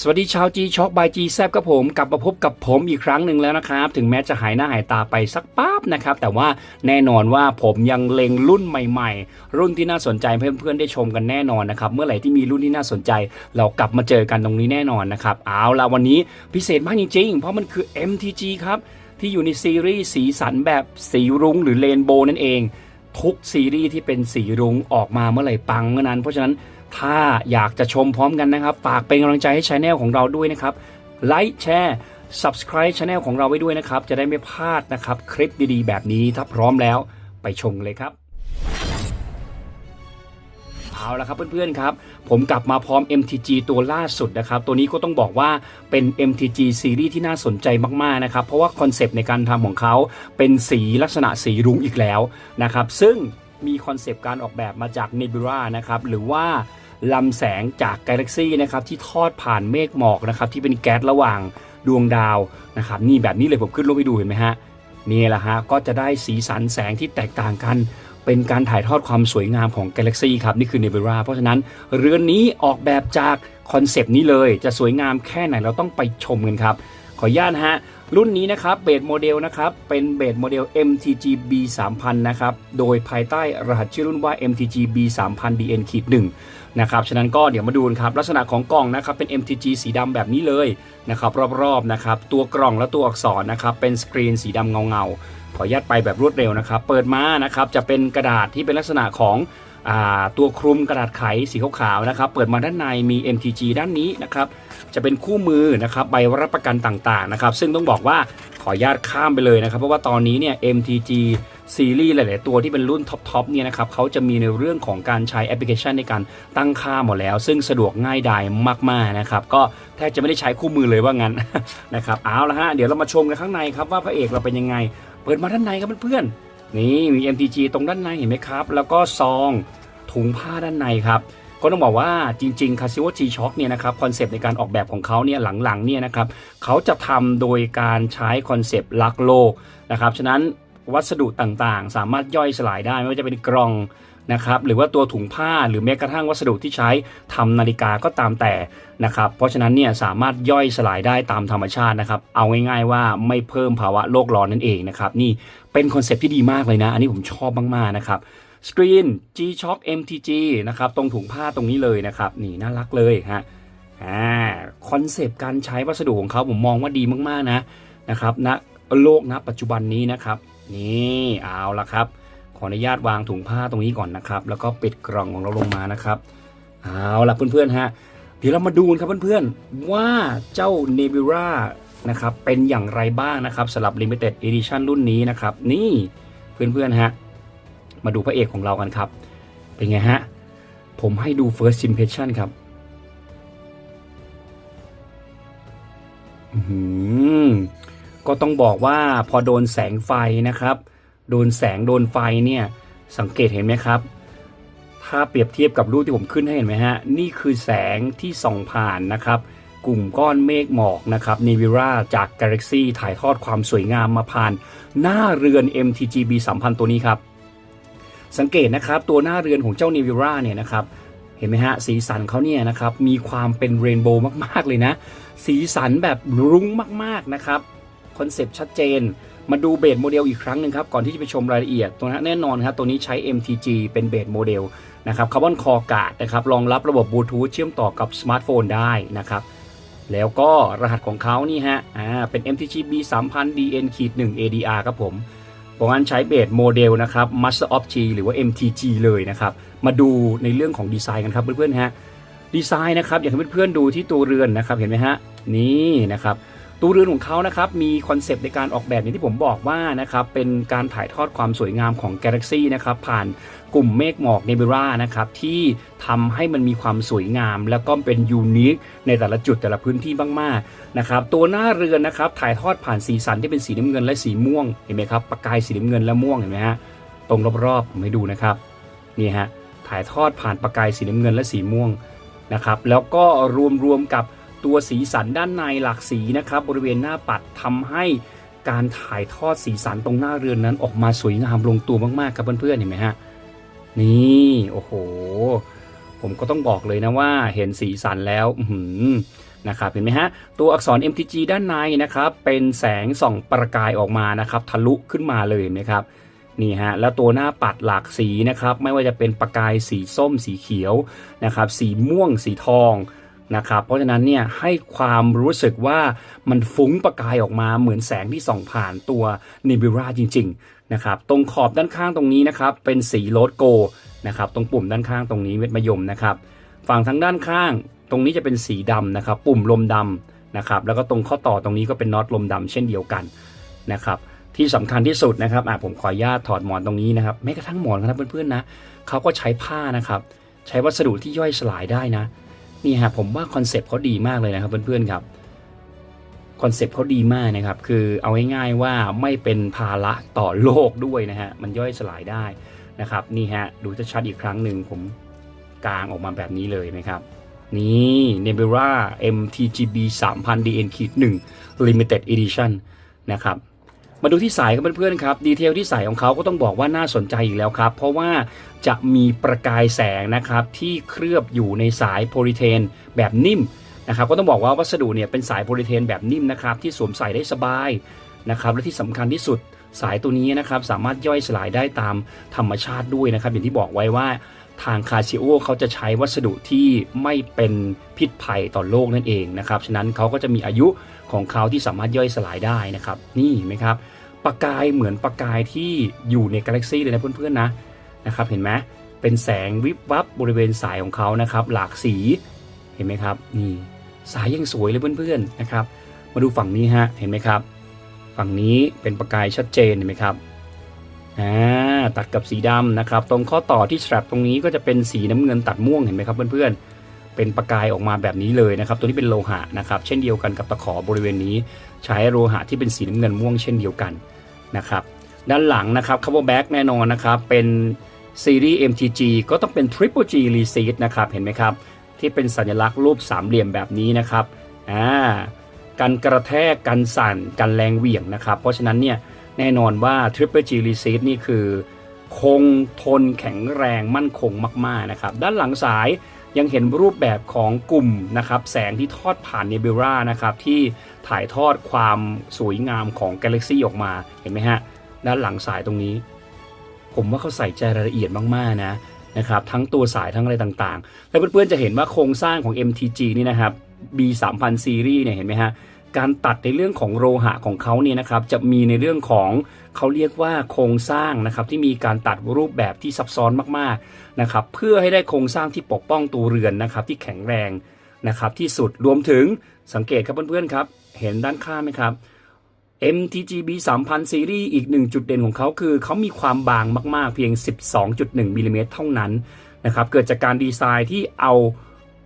สวัสดีชาวจีช็อกบายจีแซบกับผม กลับมาพบกับผมอีกครั้งหนึ่งแล้วนะครับ ถึงแม้จะหายหน้าหายตาไปสักป๊บนะครับ แต่ว่าแน่นอนว่าผมยังเล็งรุ่นใหม่ๆ รุ่นที่น่าสนใจเพื่อนๆได้ชมกันแน่นอนนะครับ เมื่อไหร่ที่มีรุ่นที่น่าสนใจ เรากลับมาเจอกันตรงนี้แน่นอนนะครับ เอาละวันนี้พิเศษมากจริงๆ เพราะมันคือ MTG ครับ ที่อยู่ในซีรีส์สีสันแบบสีรุ้งหรือเรนโบว์นั่นเอง ทุกซีรีส์ที่เป็นสีรุ้งออกมาเมื่อไหร่ปังเมื่อนั้น เพราะฉะนั้น ถ้าอยากจะชมพร้อมกันนะครับ ฝากเป็นกำลังใจให้ช anel ของเราด้วยนะครับ ไลค์แชร์ subscribe channel ของเราไว้ด้วยนะครับ จะได้ไม่พลาดนะครับ คลิปดีๆ แบบนี้ถ้าพร้อมแล้วไปชมเลยครับเอาละครับเพื่อนๆครับ ผมกลับมาพร้อม MTG ตัวล่าสุดนะครับ ตัวนี้ก็ต้องบอกว่าเป็น MTG ซีรีส์ที่น่าสนใจมากๆนะครับ เพราะว่าคอนเซปต์ในการทำของเขาเป็นสีลักษณะสีรุ้งอีกแล้วนะครับ ซึ่ง มีคอนเซปต์การออกแบบมาจาก Nebula นะครับหรือว่าลำแสงจากกาแล็กซีนะครับที่ทอดผ่านเมฆหมอกนะครับที่เป็นแก๊สระหว่างดวงดาวนะครับนี่แบบนี้เลยผมขึ้นรูปให้ดูเห็นไหมฮะนี่แหละฮะก็จะได้สีสันแสงที่แตกต่างกัน เป็นการถ่ายทอดความสวยงามของกาแล็กซีครับนี่คือ Nebula เพราะฉะนั้นเรือนนี้ออกแบบจากคอนเซปต์นี้เลย จะสวยงามแค่ไหนเราต้องไปชมกันครับขออนุญาตฮะ รุ่นนี้นะครับเบสโมเดลนะครับเป็นเบสโมเดล MTG B 3 0 0 0นะครับโดยภายใต้รหัสชื่อรุ่นว่า MTG B 3 0 0 0 DN ขีด1นะครับฉะนั้นก็เดี๋ยวมาดูครับลักษณะของกล่องนะครับเป็น MTG สีดำแบบนี้เลยนะครับรอบๆนะครับตัวกล่องและตัวอักษรนะครับเป็นสกรีนสีดำเงาๆขออนุญาตไปแบบรวดเร็วนะครับ เปิดมานะครับจะเป็นกระดาษที่เป็นลักษณะของตัวคลุมกระดาษไขสีขาวๆนะครับ เปิดมาด้านในมี MTG ด้านนี้นะครับ จะเป็นคู่มือนะครับใบรับประกันต่างๆนะครับ ซึ่งต้องบอกว่าขออนุญาตข้ามไปเลยนะครับ เพราะว่าตอนนี้เนี่ย MTG ซีรีส์หลาย ๆ ตัวที่เป็นรุ่นท็อปๆเนี่ยนะครับเขาจะมีในเรื่องของการใช้แอปพลิเคชันในการตั้งค่าหมดแล้ว ซึ่งสะดวกง่ายดายมาก ๆ นะครับ ก็แทบจะไม่ได้ใช้คู่มือเลยว่างั้นนะครับ เอาละฮะ เดี๋ยวเรามาชมกันข้างในครับว่าพระเอกเราเป็นยังไง เปิดมาด้านในครับเพื่อนๆนี่มี MTG ตรงด้านในเห็นไหมครับ แล้วก็ซอง ถุงผ้าด้านในครับก็ต้องบอกว่าจริงๆ c a s i o G Shock เนี่ยนะครับคอนเซปต์ในการออกแบบของเขาเนี่ยหลังๆเนี่ยนะครับเขาจะทำโดยการใช้คอนเซปต์รักโลกนะครับฉะนั้นวัสดุต่างๆ สามารถย่อยสลายได้ไม่ว่าจะเป็นกล่องนะครับหรือว่าตัวถุงผ้าหรือแม้กระทั่งวัสดุที่ใช้ทำนาฬิกาก็ตามแต่นะครับเพราะฉะนั้นเนี่ยสามารถย่อยสลายได้ตามธรรมชาตินะครับเอาง่ายๆว่าไม่เพิ่มภาวะโลกร้อนนั่นเองนะครับนี่เป็นคอนเซปต์ที่ดีมากเลยนะ อันนี้ผมชอบมากๆนะครับ สกรีน G Shock MTG นะครับตรงถุงผ้าตรงนี้เลยนะครับนี่น่ารักเลยฮะอ่าคอนเซปต์การใช้วัสดุของเขาผมมองว่าดีมากๆนะนะครับณนะโลกณนะปัจจุบันนี้นะครับนี่เอาละครับ ขออนุญาตวางถุงผ้าตรงนี้ก่อนนะครับ แล้วก็ปิดกล่องของเราลงมานะครับเอาละเพื่อนๆฮะเดี๋ยวเรามาดูนครับเพื่อนๆว่าเจ้า Nebula นะครับเป็นอย่างไรบ้างนะครับสำหรับ Limited Edition รุ่นนี้นะครับ นี่เพื่อนๆฮะ มาดูพระเอกของเรากันครับ เป็นไงฮะ ผมให้ดู first impression ครับหือก็ต้องบอกว่าพอโดนแสงไฟนะครับ โดนแสงโดนไฟเนี่ย สังเกตเห็นไหมครับ ถ้าเปรียบเทียบกับรูปที่ผมขึ้นให้เห็นไหมฮะ นี่คือแสงที่ส่องผ่านนะครับ กลุ่มก้อนเมฆหมอกนะครับน e วิราจากกาแล็กซีถ่ายทอดความสวยงามมาผ่าน หน้าเรือน MTGB 3000 ตัวนี้ครับ สังเกตนะครับตัวหน้าเรือนของเจ้า n นวิราเนี่ยนะครับเห็นไหมฮะสีสันเขาเนี่ยนะครับมีความเป็นเรนโบว์มากๆเลยนะ สีสันแบบรุ้งมากๆนะครับคอนเซปต์ชัดเจน มาดูเบสโมเดลอีกครั้งหนึ่งครับ ก่อนที่จะไปชมรายละเอียดตัวนั้นแน่นอนครับตัวนี้ใช้ MTG เป็นเบสโมเดลนะครับคาร์บอนคอร์กาดนะครับรองรับระบบบลูทูธเชื่อมต่อกับสมาร์ทโฟนได้นะครับแล้วก็รหัสของเขานี่ฮะอ่าเป็น MTG B 3 0 0 0 DN ขีด1 ADR ครับผม เพราะงั้นใช้เบสโมเดลนะครับ Master of G หรือว่า MTG เลยนะครับ มาดูในเรื่องของดีไซน์กันครับเพื่อนๆฮะ ดีไซน์นะครับ อยากให้เพื่อนๆดูที่ตัวเรือนนะครับ เห็นไหมฮะ นี่นะครับ ตัวเรือนของเขานะครับมีคอนเซปต์ในการออกแบบอย่างที่ผมบอกว่านะครับเป็นการถ่ายทอดความสวยงามของ Galaxy นะครับผ่านกลุ่มเมฆหมอก Nebula นะครับที่ทำให้มันมีความสวยงาม แล้วก็เป็นยูนิคในแต่ละจุดแต่ละพื้นที่มากๆนะครับตัวหน้าเรือนนะครับถ่ายทอดผ่านสีสันที่เป็นสีน้ำเงินและสีม่วงเห็นไหมครับประกายสีน้ำเงินและม่วงเห็นไหมฮะตรงรอบๆผมให้ดูนะครับนี่ฮะถ่ายทอดผ่านประกายสีน้ำเงินและสีม่วงนะครับแล้วก็รวมๆกับ ตัวสีสันด้านในหลากสีนะครับบริเวณหน้าปัดทำให้การถ่ายทอดสีสันตรงหน้าเรือนนั้นออกมาสวยงามลงตัวมากๆครับเพื่อนๆเห็นไหมฮะนี่โอ้โห ผมก็ต้องบอกเลยนะว่าเห็นสีสันแล้วหืนะครับเห็นไหมฮะตัวอักษร MTG ด้านในนะครับเป็นแสงส่องประกายออกมานะครับทะลุขึ้นมาเลยนะครับนี่ฮะแล้วตัวหน้าปัดหลากสีนะครับไม่ว่าจะเป็นประกายสีส้มสีเขียวนะครับสีม่วงสีทอง นะครับ เพราะฉะนั้นเนี่ยให้ความรู้สึกว่ามันฟุ้งประกายออกมาเหมือนแสงที่ส่องผ่านตัว n ิ b ราจริงๆนะครับตรงขอบด้านข้างตรงนี้นะครับเป็นสีโลดโกนะครับตรงปุ่มด้านข้างตรงนี้เม็ดมะยมนะครับฝั่งทางด้านข้างตรงนี้จะเป็นสีดำนะครับปุ่มลมดำนะครับแล้วก็ตรงข้อต่อตรงนี้ก็เป็นน็อตลมดำเช่นเดียวกันนะครับที่สำคัญที่สุดนะครับอะผมขออนุญาตถอดหมอนตรงนี้นะครับแม้กระทั่งหมอนครับเพื่อนๆนะเขาก็ใช้ผ้านะครับใช้วัสดุที่ย่อยสลายได้นะ นี่ฮะผมว่าคอนเซปต์เขาดีมากเลยนะครับเพื่อนๆครับคอนเซปต์เขาดีมากนะครับ คือเอาง่ายๆว่าไม่เป็นภาระต่อโลกด้วยนะฮะ มันย่อยสลายได้นะครับ นี่ฮะ ดูจะชัดอีกครั้งหนึ่งผมกางออกมาแบบนี้เลยนะครับ นี่ Nebula MTGB 3000 DN 1 Limited Edition นะครับ มาดูที่สายครับเพื่อนๆครับดีเทลที่สายของเขาก็ต้องบอกว่าน่าสนใจอีกแล้วครับ เพราะว่าจะมีประกายแสงนะครับที่เคลือบอยู่ในสายโพลีเทนแบบนิ่มนะครับก็ต้องบอกว่าวัสดุเนี่ยเป็นสายโพลีเทนแบบนิ่มนะครับที่สวมใส่ได้สบายนะครับและที่สำคัญที่สุดสายตัวนี้นะครับสามารถย่อยสลายได้ตามธรรมชาติด้วยนะครับ อย่างที่บอกไว้ว่าทางคาซิโอเขาจะใช้วัสดุที่ไม่เป็นพิษภัยต่อโลกนั่นเองนะครับฉะนั้นเขาก็จะมีอายุ ของเขาที่สามารถย่อยสลายได้นะครับ นี่เห็นไหมครับประกายเหมือนประกายที่อยู่ในกาแล็กซี่เลยนะเพื่อนๆนะนะครับ เห็นไหมเป็นแสงวิบวับบริเวณสายของเขานะครับ หลากสีเห็นไหมครับนี่สายยังสวยเลยเพื่อนๆนะครับ มาดูฝั่งนี้ฮะเห็นไหมครับ ฝั่งนี้เป็นประกายชัดเจนเห็นไหมครับอ่าตัดกับสีดำนะครับ ตรงข้อต่อที่ strap ตรงนี้ก็จะเป็นสีน้ำเงินตัดม่วงเห็นไหมครับเพื่อนๆ เป็นประกายออกมาแบบนี้เลยนะครับ ตัวนี้เป็นโลหะนะครับ เช่นเดียวกันกับตะขอบริเวณนี้ ใช้โลหะที่เป็นสีน้ำเงินม่วงเช่นเดียวกันนะครับ ด้านหลังนะครับ cover back แน่นอนนะครับ เป็นซีรีส์ MTG ก็ต้องเป็น Triple G Receipt นะครับ เห็นไหมครับ ที่เป็นสัญลักษณ์รูปสามเหลี่ยมแบบนี้นะครับ อ่า กันกระแทก กันสั่น กันแรงเหวี่ยงนะครับ เพราะฉะนั้นเนี่ยแน่นอนว่า Triple G Receipt นี่คือ คงทนแข็งแรงมั่นคงมาก ๆ นะครับ ด้านหลังสาย ยังเห็นรูปแบบของกลุ่มนะครับแสงที่ทอดผ่านเนบิวรานะครับที่ถ่ายทอดความสวยงามของกาแล็กซีออกมาเห็นไหมฮะด้านหลังสายตรงนี้ ผมว่าเขาใส่ใจรายละเอียดมากๆนะนะครับทั้งตัวสายทั้งอะไรต่างๆ แล้วเพื่อนๆจะเห็นว่าโครงสร้างของ MTG นี่นะครับ B 3 0 0 0 Series เนี่ยเห็นไหมฮะ การตัดในเรื่องของโลหะของเขาเนี่ยนะครับจะมีในเรื่องของเขาเรียกว่าโครงสร้างนะครับที่มีการตัดรูปแบบที่ซับซ้อนมากๆนะครับเพื่อให้ได้โครงสร้างที่ปกป้องตัวเรือนนะครับที่แข็งแรงนะครับที่สุดรวมถึงสังเกตครับเพื่อนๆครับเห็นด้านข้างไหมครับ MTGB 3000 ซีรีส์อีกหนึ่งจุดเด่นของเขาคือเขามีความบางมากๆ เพียง 12.1มิลลิเมตรเท่านั้นนะครับเกิดจากการดีไซน์ที่เอา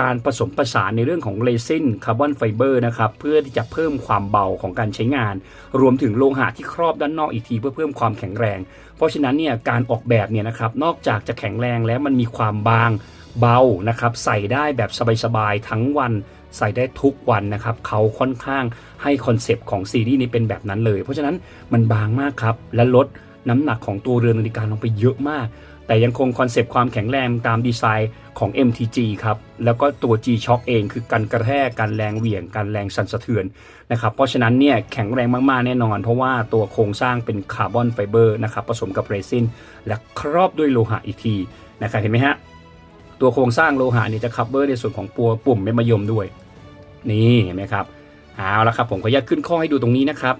การผสมผสานในเรื่องของเรซินคาร์บอนไฟเบอร์นะครับเพื่อที่จะเพิ่มความเบาของการใช้งาน รวมถึงโลหะที่ครอบด้านนอกอีกทีเพื่อเพิ่มความแข็งแรง เพราะฉะนั้นเนี่ยการออกแบบเนี่ยนะครับนอกจากจะแข็งแรงแล้วมันมีความบางเบานะครับใส่ได้แบบสบายๆทั้งวันใส่ได้ทุกวันนะครับเขาค่อนข้างให้คอนเซปต์ของซีรีส์นี้เป็นแบบนั้นเลย เพราะฉะนั้นมันบางมากครับและลดน้ำหนักของตัวเรือนนาฬิกาลงไปเยอะมาก แต่ยังคงคอนเซปต์ความแข็งแรงตามดีไซน์ของ MTG ครับ แล้วก็ตัว G-Shock เองคือการกระแทกการแรงเหวี่ยงการแรงสั่นสะเทือนนะครับ เพราะฉะนั้นเนี่ยแข็งแรงมากๆแน่นอน เพราะว่าตัวโครงสร้างเป็นคาร์บอนไฟเบอร์นะครับผสมกับเรซินและครอบด้วยโลหะอีกทีนะครับเห็นไหมฮะตัวโครงสร้างโลหะเนี่ยจะคัฟเวอร์ในส่วนของปัวปุ่มเม็ดมะยมด้วย นี่เห็นไหมครับเอาละครับผมขออนุญาตขึ้นข้อให้ดูตรงนี้นะครับ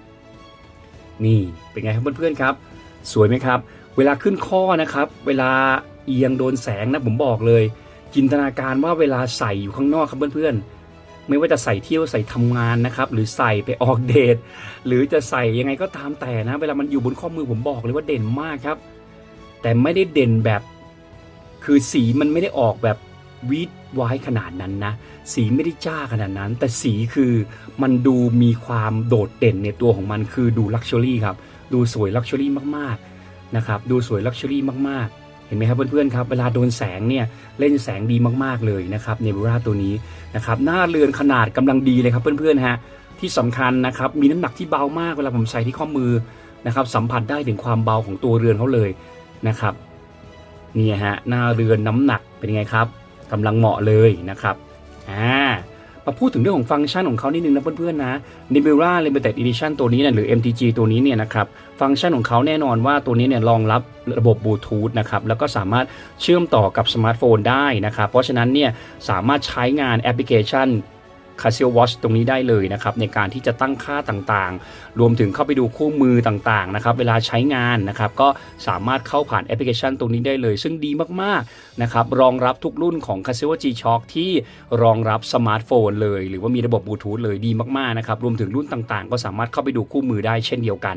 นี่เป็นไงครับเพื่อนๆครับ สวยไหมครับ เวลาขึ้นข้อนะครับ เวลาเอียงโดนแสงนะผมบอกเลย จินตนาการว่าเวลาใส่อยู่ข้างนอกครับเพื่อนๆ ไม่ว่าจะใส่เที่ยวใส่ทำงานนะครับ หรือใส่ไปออกเดท หรือจะใส่ยังไงก็ตามแต่นะ เวลามันอยู่บนข้อมือผมบอกเลยว่าเด่นมากครับ แต่ไม่ได้เด่นแบบ คือสีมันไม่ได้ออกแบบวีดไว้ขนาดนั้นนะ สีไม่ได้จ้าขนาดนั้น แต่สีคือมันดูมีความโดดเด่นในตัวของมันคือดูลักชัวรี่ครับ ดูสวยลักชัวรี่มากๆ นะครับดูสวยลักชัวรี่มากๆ เห็นไหมครับเพื่อนๆครับเวลาโดนแสงเนี่ยเล่นแสงดีมากๆเลยนะครับเนบูราตัวนี้นะครับหน้าเรือนขนาดกำลังดีเลยครับเพื่อนๆฮะที่สำคัญนะครับมีน้ำหนักที่เบามากเวลาผมใส่ที่ข้อมือนะครับสัมผัสได้ถึงความเบาของตัวเรือนเขาเลยนะครับนี่ฮะหน้าเรือนน้ำหนักเป็นไงครับกำลังเหมาะเลยนะครับอ่า มาพูดถึงเรื่องของฟังก์ชันของเขานิดนึงนะเพื่อนๆนะ Nebula Limited Edition ตัวนี้เนี่ยหรือ MTG ตัวนี้เนี่ยนะครับฟังก์ชันของเขาแน่นอนว่าตัวนี้เนี่ยรองรับระบบบลูทูธนะครับแล้วก็สามารถเชื่อมต่อกับสมาร์ทโฟนได้นะครับเพราะฉะนั้นเนี่ยสามารถใช้งานแอปพลิเคชัน Casio Watch ตรงนี้ได้เลยนะครับในการที่จะตั้งค่าต่างๆ รวมถึงเข้าไปดูคู่มือต่างๆนะครับเวลาใช้งานนะครับก็สามารถเข้าผ่านแอปพลิเคชันตรงนี้ได้เลย ซึ่งดีมากๆนะครับรองรับทุกรุ่นของ Casio G-Shock ที่รองรับสมาร์ทโฟนเลย หรือว่ามีระบบบลูทูธเลยดีมากๆนะครับรวมถึงรุ่นต่างๆ ก็สามารถเข้าไปดูคู่มือได้เช่นเดียวกัน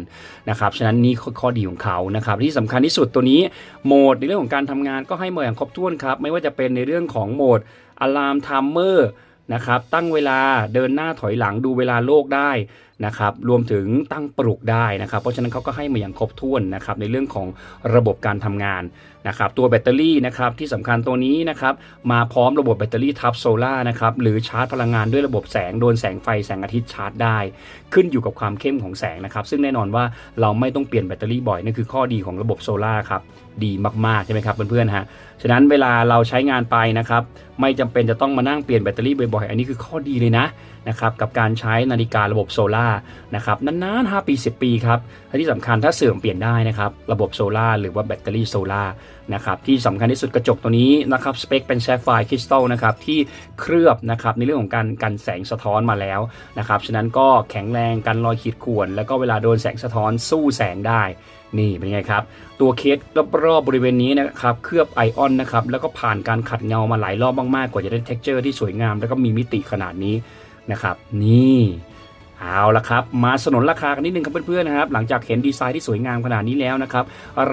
นะครับฉะนั้นนี่ข้อดีของเขานะครับที่สำคัญที่สุดตัวนี้โหมดในเรื่องของการทำงานก็ให้มาอย่างครบถ้วนครับไม่ว่าจะเป็นในเรื่องของโหมด Alarm Timer นะครับ ตั้งเวลาเดินหน้าถอยหลังดูเวลาโลกได้นะครับรวมถึงตั้งปลุกได้นะครับ เพราะฉะนั้นเขาก็ให้มาอย่างครบถ้วนนะครับในเรื่องของระบบการทำงานนะครับตัวแบตเตอรี่นะครับที่สำคัญตัวนี้นะครับมาพร้อมระบบแบตเตอรี่ทับโซล่านะครับหรือชาร์จพลังงานด้วยระบบแสงโดนแสงไฟแสงอาทิตย์ชาร์จได้ ขึ้นอยู่กับความเข้มของแสงนะครับซึ่งแน่นอนว่าเราไม่ต้องเปลี่ยนแบตเตอรี่บ่อยนั่นคือข้อดีของระบบโซล่าครับ ดีมากๆใช่ไหมครับเพื่อนๆฮะฉะนั้นเวลาเราใช้งานไปนะครับไม่จำเป็นจะต้องมานั่งเปลี่ยนแบตเตอรี่บ่อยๆ อันนี้คือข้อดีเลยนะนะครับกับการใช้นาฬิการะบบโซล่านะครับนานๆ 5 ปี 10 ปีครับและที่สำคัญถ้าเสื่อมเปลี่ยนได้นะครับระบบโซล่าหรือว่าแบตเตอรี่โซล่านะครับที่สำคัญที่สุดกระจกตัวนี้นะครับสเปคเป็นแซฟไฟร์คริสตัลนะครับที่เคลือบนะครับในเรื่องของการกันแสงสะท้อนมาแล้วนะครับฉะนั้นก็แข็งแรงกันรอยขีดข่วน แล้วก็เวลาโดนแสงสะท้อนสู้แสงได้ นี่เป็นไงครับ ตัวเคสรอบๆบริเวณนี้นะครับเคลือบไอออนนะครับแล้วก็ผ่านการขัดเงามาหลายรอบมากๆกว่าจะได้เท็กเจอร์ที่สวยงาม แล้วก็มีมิติขนาดนี้นะครับ นี่เอาละครับ มาสนนราคากันนิดนึงครับเพื่อนๆนะครับ หลังจากเห็นดีไซน์ที่สวยงามขนาดนี้แล้วนะครับ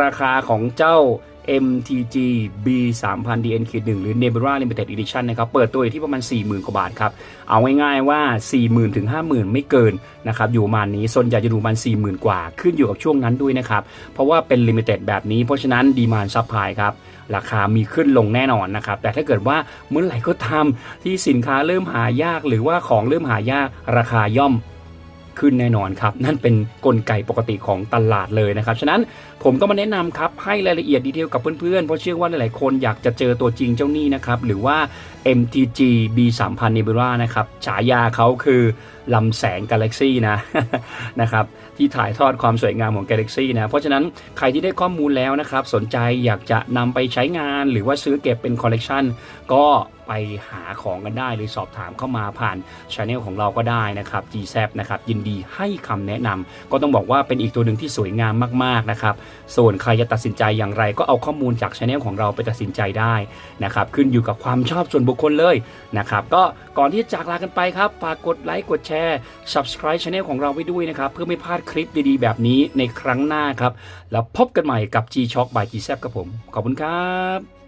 ราคาของเจ้า MTG B 3 0 0 0 DN 1หรือ Nebula Limited Edition นะครับ เปิดตัวอยู่ที่ประมาณ 40,000 กว่าบาทครับ เอาง่ายๆว่า 40,000 ถึง 50,000 ไม่เกินนะครับ อยู่มานี้ส่วนใหญ่จะดูมาณ40,000 กว่า ขึ้นอยู่กับช่วงนั้นด้วยนะครับ เพราะว่าเป็น Limited แบบนี้ เพราะฉะนั้นดีมานซับพลายครับ ราคามีขึ้นลงแน่นอนนะครับ แต่ถ้าเกิดว่าเมื่อไหร่ก็ทำที่สินค้าเริ่มหายาก หรือว่าของเริ่มหายาก ราคาย่อมขึ้นแน่นอนครับ นั่นเป็นนกลไกปกติของตลาดเลยนะครับ ฉะนั้น ผมก็มาแนะนำครับให้รายละเอียดดีเทลกับเพื่อนๆ เพราะเชื่อว่าหลายๆ คนอยากจะเจอตัวจริงเจ้านี่นะครับ หรือว่า MTG B 3 0 0 0 Nebula นะครับ ฉายาเขาคือลำแสงกาแล็กซี่นะนะครับที่ถ่ายทอดความสวยงามของ Galaxy นะ เพราะฉะนั้นใครที่ได้ข้อมูลแล้วนะครับ สนใจอยากจะนำไปใช้งานหรือว่าซื้อเก็บเป็นคอลเลกชันก็ไปหาของกันได้หรือสอบถามเข้ามาผ่านช anel ของเราก็ได้นะครับ g z นะครับยินดีให้คำแนะนำก็ต้องบอกว่าเป็นอีกตัวหนึ่งที่สวยงามมากๆนะครับส่วนใครจะตัดสินใจอย่างไร ก็เอาข้อมูลจากช anel ของเราไปตัดสินใจได้นะครับขึ้นอยู่กับความชอบส่วนบุคคลเลยนะครับก็ก่อนที่จะจากลากันไปครับฝากกดไลค์กดแชร์ subscribe ช anel ของเราไว้ด้วยนะครับเพื่อไม่พลาดคลิปดีๆ แบบนี้ในครั้งหน้าครับแล้วพบกันใหม่กับ G Shock by G z ครับผมขอบคุณครับ